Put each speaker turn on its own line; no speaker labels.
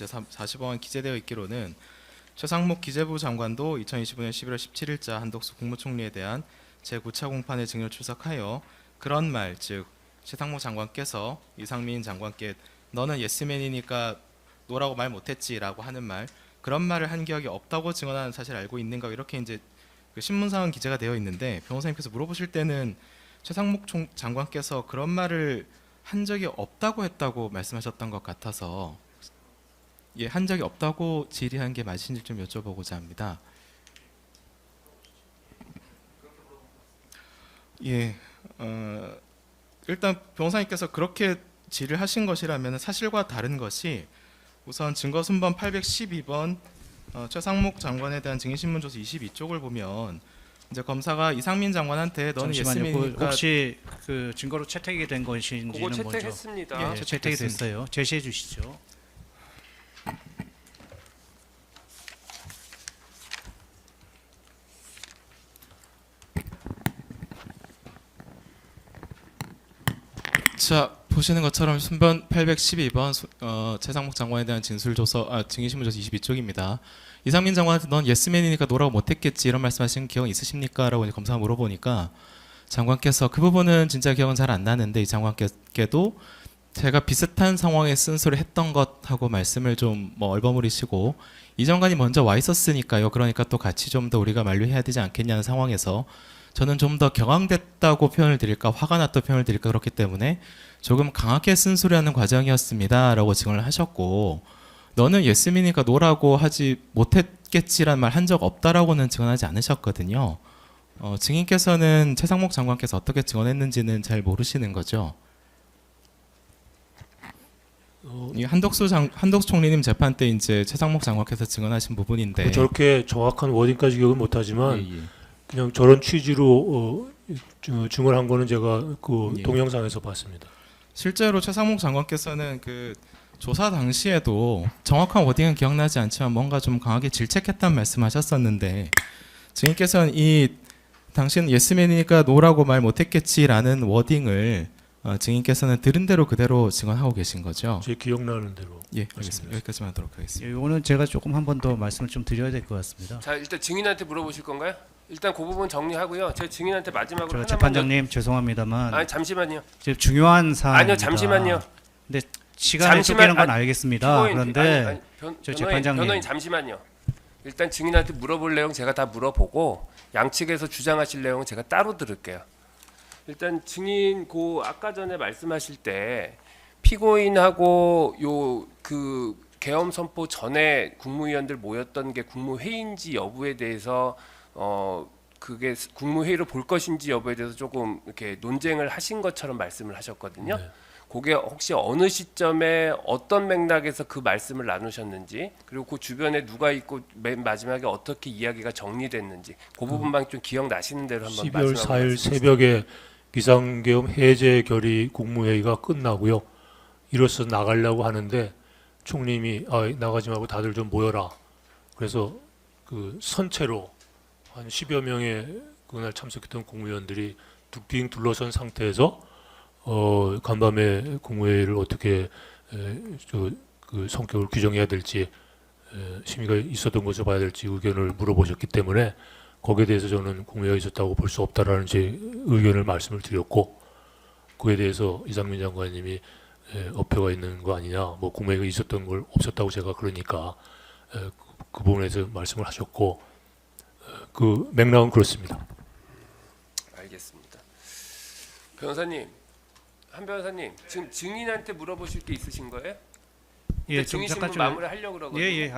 제 40호원 기재되어 있기로는 최상목 기재부 장관도 2025년 11월 17일자 한덕수 국무총리에 대한 제9차 공판의 증인을 출석하여 그런 말, 즉 최상목 장관께서 이상민 장관께 너는 예스맨이니까 노라고 말 못했지라고 하는 말 그런 말을 한 기억이 없다고 증언하는 사실 알고 있는가 이렇게 이제 그 신문상은 기재가 되어 있는데 변호사님께서 물어보실 때는 최상목 총, 장관께서 그런 말을 한 적이 없다고 했다고 말씀하셨던 것 같아서 예, 한 적이 없다고 질의한 게 맞으신지 좀 여쭤보고자 합니다. 예, 어, 일단 변호사님께서 그렇게 질의하신 것이라면 사실과 다른 것이 우선 증거 순번 812번 어, 최상목 장관에 대한 증인신문조서 22쪽을 보면 이제 검사가 이상민 장관한테 너는
잠시만요. 그 혹시 그 증거로 채택이 된 것인지는
그거
먼저
채택했습니다.
예,
네, 채택이 됐어요. 제시해 주시죠.
자 보시는 것처럼 순번 812번 수- 어, 최상목 장관에 대한 진술 조서 아, 증인신문조서 22쪽입니다. 이상민 장관한테 넌 예스맨이니까 노라고 못했겠지 이런 말씀하신 기억 있으십니까?라고 이제 검사가 물어보니까 장관께서 그 부분은 진짜 기억은 잘 안 나는데 이 장관께도 제가 비슷한 상황에 쓴소리 했던 것하고 말씀을 좀 뭐 얼버무리시고 이 장관이 먼저 와 있었으니까요. 그러니까 또 같이 좀 더 우리가 만류해야 되지 않겠냐는 상황에서 저는 좀 더 경황됐다고 표현을 드릴까 화가 났다고 표현을 드릴까 그렇기 때문에 조금 강하게 쓴소리하는 과정이었습니다라고 증언을 하셨고 너는 예스민이니까 노라고 하지 못했겠지란 말 한 적 없다라고는 증언하지 않으셨거든요. 어, 증인께서는 최상목 장관께서 어떻게 증언했는지는 잘 모르시는 거죠.
어,
이 한덕수 장 한덕수 총리님 재판 때 이제 최상목 장관께서 증언하신 부분인데
그 저렇게 정확한 워딩까지 기억은 못하지만
예, 예.
그냥 저런 취지로 어, 주- 증언한 거는 제가 그
예.
동영상에서 봤습니다.
실제로 최상목 장관께서는 그 조사 당시에도 정확한 워딩은 기억나지 않지만 뭔가 좀 강하게 질책했다는 말씀하셨었는데 증인께서는 이 당신 예스맨이니까 노라고 말 못했겠지라는 워딩을 어, 증인께서는 들은 대로 그대로 증언하고 계신 거죠.
제 기억나는 대로.
예, 알겠습니다. 여기까지만 하도록 하겠습니다.
이거는 제가 조금 한 번 더 말씀을 좀 드려야 될 것 같습니다.
자 일단 증인한테 물어보실 건가요? 일단 그 부분 정리하고요. 제 증인한테 마지막으로 하나만
재판장님
더...
죄송합니다만
아니 잠시만요.
지금 중요한 사안
아니요 잠시만요.
근데
잠시만,
쫓기는 건
아,
알겠습니다.
피고인-
그런데
아니, 아니, 변,
저
변호인,
재판장님.
변호인 잠시만요. 일단 증인한테 물어볼 내용 제가 다 물어보고 양측에서 주장하실 내용은 제가 따로 들을게요. 일단 증인 고 아까 전에 말씀하실 때 피고인하고 요 그 계엄 선포 전에 국무위원들 모였던 게 국무회의인지 여부에 대해서 어 그게 국무회의로 볼 것인지 여부에 대해서 조금 이렇게 논쟁을 하신 것처럼 말씀을 하셨거든요.
네.
그게 혹시 어느 시점에 어떤 맥락에서 그 말씀을 나누셨는지 그리고 그 주변에 누가 있고 맨 마지막에 어떻게 이야기가 정리됐는지 그 부분만 좀 기억나시는 대로 한번
12월
말씀하고
4일
말씀해
새벽에 비상계엄 해제 결의 국무회의가 끝나고요. 이로써 나가려고 하는데 총리님이 아, 나가지 말고 다들 좀 모여라. 그래서 그 선체로 한 10여 명의 그날 참석했던 국무위원들이 둑빙 둘러선 상태에서 어, 간밤에 국무회의를 어떻게 에, 저, 그 성격을 규정해야 될지 에, 심의가 있었던 것을 봐야 될지 의견을 물어보셨기 때문에 거기에 대해서 저는 국무회의가 있었다고 볼 수 없다라는 제 의견을 말씀을 드렸고 그에 대해서 이상민 장관님이 에, 어폐가 있는 거 아니냐 뭐 국무회의가 있었던 걸 없었다고 제가 그러니까 에, 그, 그 부분에서 말씀을 하셨고 에, 그 맥락은 그렇습니다.
알겠습니다. 변호사님, 한 변호사님, 지금 증인한테 물어보실 게 있으신 거예요?
예,
증인
잠깐
신문
좀
마무리 하려고 그러거든요.
예, 예.